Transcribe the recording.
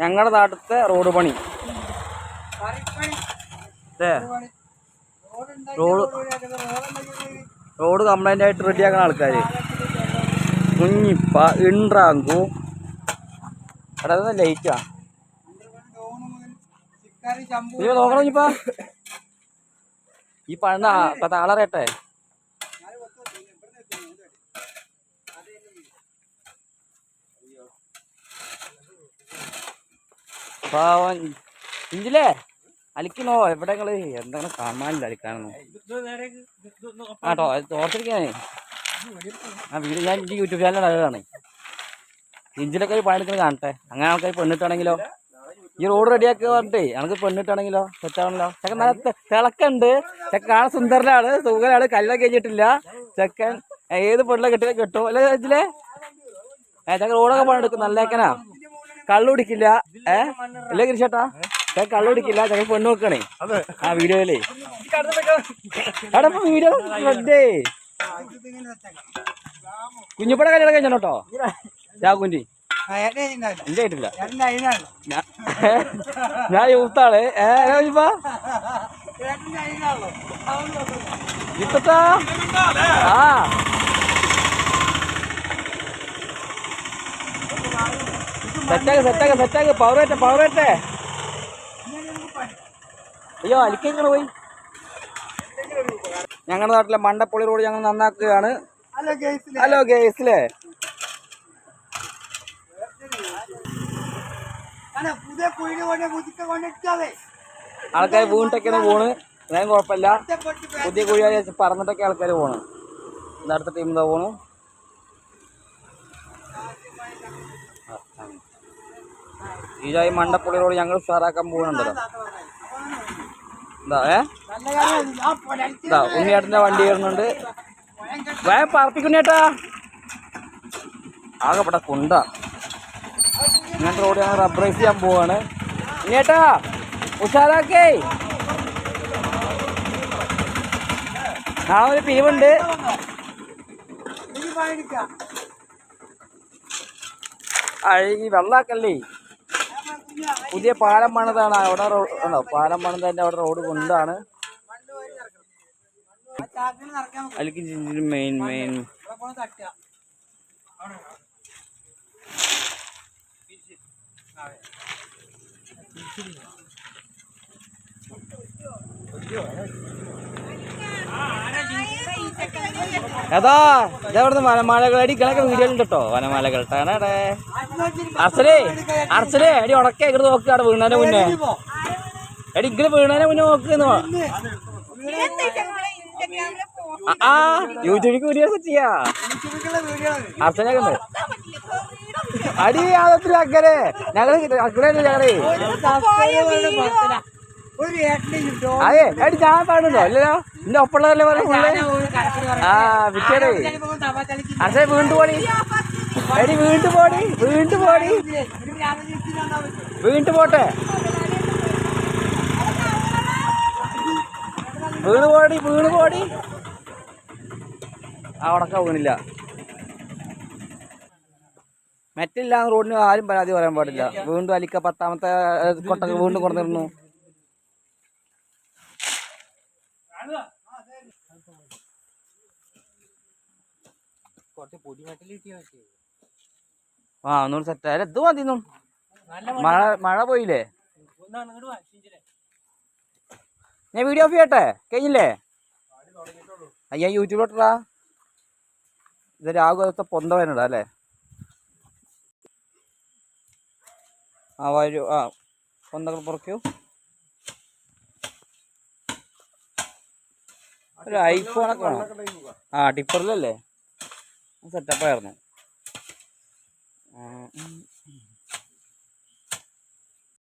ഞങ്ങളുടെ നാട്ടിലത്തെ റോഡ് പണി. റോഡ് റോഡ് കംപ്ലൈന്റ് ആയിട്ട് റെഡിയാക്കുന്ന ആൾക്കാർ കുഞ്ഞിപ്പ ഇൻട്രാങ്കു. എടാ ലൈറ്റാ നീ നോക്കണം കുഞ്ഞിപ്പ ഈ പഴന്ന ഇപ്പൊ പാവൻ ഇഞ്ചിലേ? അലിക്കണോ? എവിടെ നിങ്ങൾ? എന്താണ് കാണാനില്ല അലിക്കാനൊന്നും. ആ ടോ ആ വീട് ഞാൻ ഇഞ്ചി യൂട്യൂബ് ചാനൽ അതാണ് ഇഞ്ചിലൊക്കെ ഒരു പണിയെടുക്കുന്നത് കാണട്ടെ. അങ്ങനെ ആൾക്കാർ പെണ്ണിട്ടാണെങ്കിലോ ഈ റോഡ് റെഡിയാക്കി പറഞ്ഞിട്ടേ. നമുക്ക് പെണ്ണിട്ടാണെങ്കിലോ സെറ്റാണല്ലോ ചെക്കൻ നല്ല തിളക്കുണ്ട്. ചെക്കൻ കാണാൻ സുന്ദരനാണ്. സുഖനാണ് കല്ലൊക്കെ കഴിഞ്ഞിട്ടില്ല. ചെക്കൻ ഏത് പെണ്ണിലെ കെട്ടിയാൽ കിട്ടും. അല്ലേ ചേച്ചിലേ ഏ ചെക്കൻ റോഡൊക്കെ പണിയെടുക്കും നല്ലേക്കനാ കള്ളു കുടിക്കില്ല ഏ? അല്ലേ ഗിരിച്ചേട്ടാ ഞാൻ കള്ളു കുടിക്കില്ല ചെക്കൻ പെണ്ണ് നോക്കണേ ആ വീഡിയോയിലേ. ഇപ്പൊ വീഡിയോ ശ്രദ്ധേ കുഞ്ഞിപ്പട കല്യാണം കഴിഞ്ഞോ കേട്ടോ? രാഘുവിന്റെ എന്റെ ആയിട്ടില്ല ഞാൻ യൂത്താൾ ഏപ്പാ ഇപ്പത്താ ആ സെറ്റാക്ക് സെറ്റാക്ക് സെറ്റാക്ക്. പവർ പറ്റേ പവർ പവറേറ്റെ അയ്യോ അലിക്കങ്ങൾ പോയി? ഞങ്ങളുടെ നാട്ടിലെ മണ്ടപ്പൊളി റോഡ് ഞങ്ങൾ നന്നാക്കുകയാണ്. ഹലോ ഗേസിലെ. ആൾക്കാർ വീണിട്ടൊക്കെയാണ് പോണ്. അതായത് കുഴപ്പമില്ല. പുതിയ കുഴി പറഞ്ഞിട്ടൊക്കെ ആൾക്കാർ പോണ്. അടുത്ത ടീം എന്താ പോണു. ഈ മണ്ടപ്പുള്ളി റോഡ് ഞങ്ങൾ ഉഷാറാക്കാൻ പോകുന്നുണ്ടല്ലോ. എന്താ ഏ? ആ ഇതാ ഉണ്ണിയേട്ടന്റെ വണ്ടി വരുന്നുണ്ട്. വേഗം പറപ്പിക്കുണ്ണേട്ടാ ആകെപ്പെട്ട കുണ്ട. ഇങ്ങനത്തെ റോഡ് ഞങ്ങൾ റബ്ബറൈസ് ചെയ്യാൻ പോവാണ്. ഉണ്ണിയേട്ടാ ഉഷാറാക്കേ. നാളെ ഒരു പിരിവുണ്ട് അഴുകി വെള്ളാക്കല്ലേ? പുതിയ പാലം പണിതാണ്. അവിടെ ഉണ്ടോ പാലം പണിതതിന്റെ അവിടെ റോഡ് കൊണ്ടാണ്. നോക്കാം അതിലേക്ക് മെയിൻ മെയിൻ. ഇവിടെ കൊണ്ട് തട്ടുക ഇതവിടുന്ന് വനമാലകൾ അടിക്കണൊക്കെ വീഡിയോ ഉണ്ട് കേട്ടോ വനമാലകൾ. ടാണേ അർച്ചലേ അർച്ചലേ അടി ഉടക്കെ ഇങ്ങോട്ട് നോക്ക് അവിടെ വീണതിന്റെ മുന്നേ. എടി ഇങ്ങനെ വീണാനെ മുന്നേ നോക്കുന്നു ആ യൂട്യൂബിലേക്ക് വീഡിയോസ് ചെയ്യാ. അർച്ചനെ അർച്ചനൊക്കെ അടി യാതൊരു അക്കരെ ഞങ്ങൾ അക്കരെ ഞങ്ങൾ. അതെ എടി ഞാൻ പാടുണ്ടോ അല്ലല്ലോ എന്റെ ഒപ്പമുള്ളതല്ലേ പറയുന്നത് ആ വിറ്റേടേ അർഷേ വീണ്ടു പോടി. എടി വീണ്ടു പോടി വീണ്ടു പോടി. വീണ്ടു പോട്ടെ. വീണ് പോടി വീണ് പോടി. ആ ഉടക്ക വീണില്ല. മെറ്റില്ലാന്ന് റോഡിന് ആരും പരാതി പറയാൻ പാടില്ല. വീണ്ടും അലിക്ക പത്താമത്തെ കൊട്ടക്ക് വീണ്ടും കൊണ്ടുവരുന്നു ആ ഒന്നുകൂടി സെറ്റ് അല്ല ഇത് മതി. മഴ മഴ പോയില്ലേ? ഞാൻ വീഡിയോ ഓഫ് ചെയ്യട്ടെ? കഴിഞ്ഞില്ലേ? അയ്യാ യൂട്യൂബിലോട്ടാ ഇത് രാഘവത്തെ പൊന്ത വരണ്ടാ അല്ലേ? ആ വരൂ. ആ പൊന്തകൾ പുറക്കൂ. ഒരു ഐഫോണൊക്കെ വേണം. ആ ടിപ്പറിലല്ലേ? സെറ്റപ്പ് ആയിരുന്നു. ആ, ഉം.